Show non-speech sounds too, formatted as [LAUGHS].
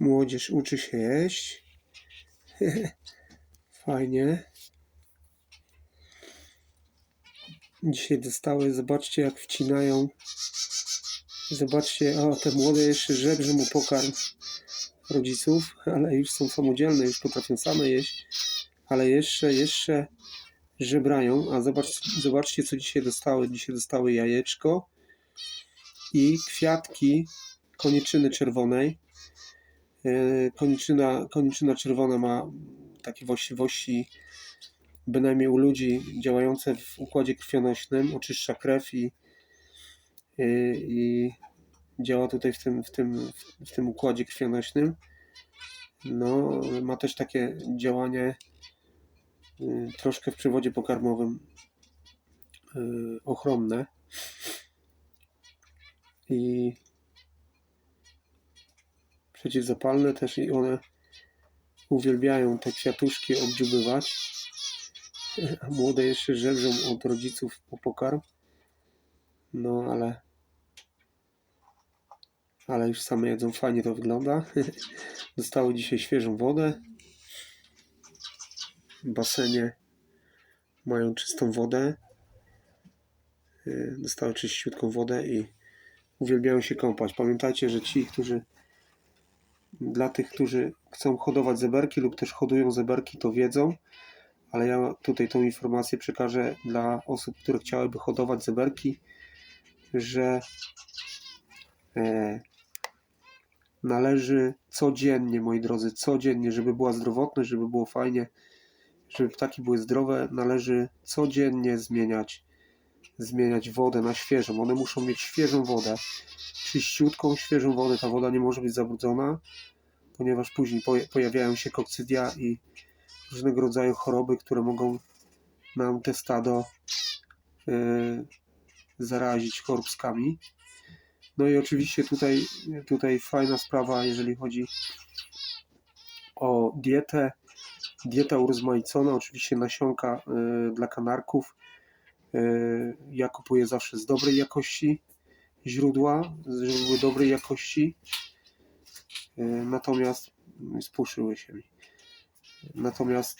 Młodzież uczy się jeść. [LAUGHS] Fajnie. Dzisiaj dostały, zobaczcie jak wcinają. Zobaczcie, o te młode jeszcze żebrzą mu pokarm rodziców, ale już są samodzielne, już potrafią same jeść. Ale jeszcze, jeszcze żebrają. A zobacz, zobaczcie co dzisiaj dostały. Dzisiaj dostały jajeczko i kwiatki koniczyny czerwonej. E, Koniczyna, koniczyna czerwona ma takie właściwości, bynajmniej u ludzi działające w układzie krwionośnym, oczyszcza krew i, i, i działa tutaj w tym, w, tym, w tym układzie krwionośnym. No, ma też takie działanie y, troszkę w przewodzie pokarmowym ochronne. I przeciwzapalne też i one uwielbiają te kwiatuszki obdziubywać. A młode jeszcze żebrzą od rodziców po pokarm. No ale ale już same jedzą, fajnie to wygląda. [LAUGHS] Dostały dzisiaj świeżą wodę. W basenie mają czystą wodę. Yy, Dostały czyściutką wodę i uwielbiają się kąpać. Pamiętajcie, że ci, którzy dla tych, którzy chcą hodować zeberki lub też hodują zeberki, to wiedzą, ale ja tutaj tą informację przekażę dla osób, które chciałyby hodować zeberki, że e, należy codziennie, moi drodzy, codziennie, żeby była zdrowotność, żeby było fajnie, żeby ptaki były zdrowe, należy codziennie zmieniać zmieniać wodę na świeżą. One muszą mieć świeżą wodę, czyściutką, świeżą wodę. Ta woda nie może być zabrudzona, ponieważ później poja- pojawiają się kokcydia i różnego rodzaju choroby, które mogą nam te stado yy, zarazić choróbskami. No i oczywiście tutaj, tutaj fajna sprawa, jeżeli chodzi o dietę. Dieta urozmaicona, oczywiście nasionka y, dla kanarków. Y, Ja kupuję zawsze z dobrej jakości źródła, źródły dobrej jakości. Y, Natomiast spuszyły się mi. Natomiast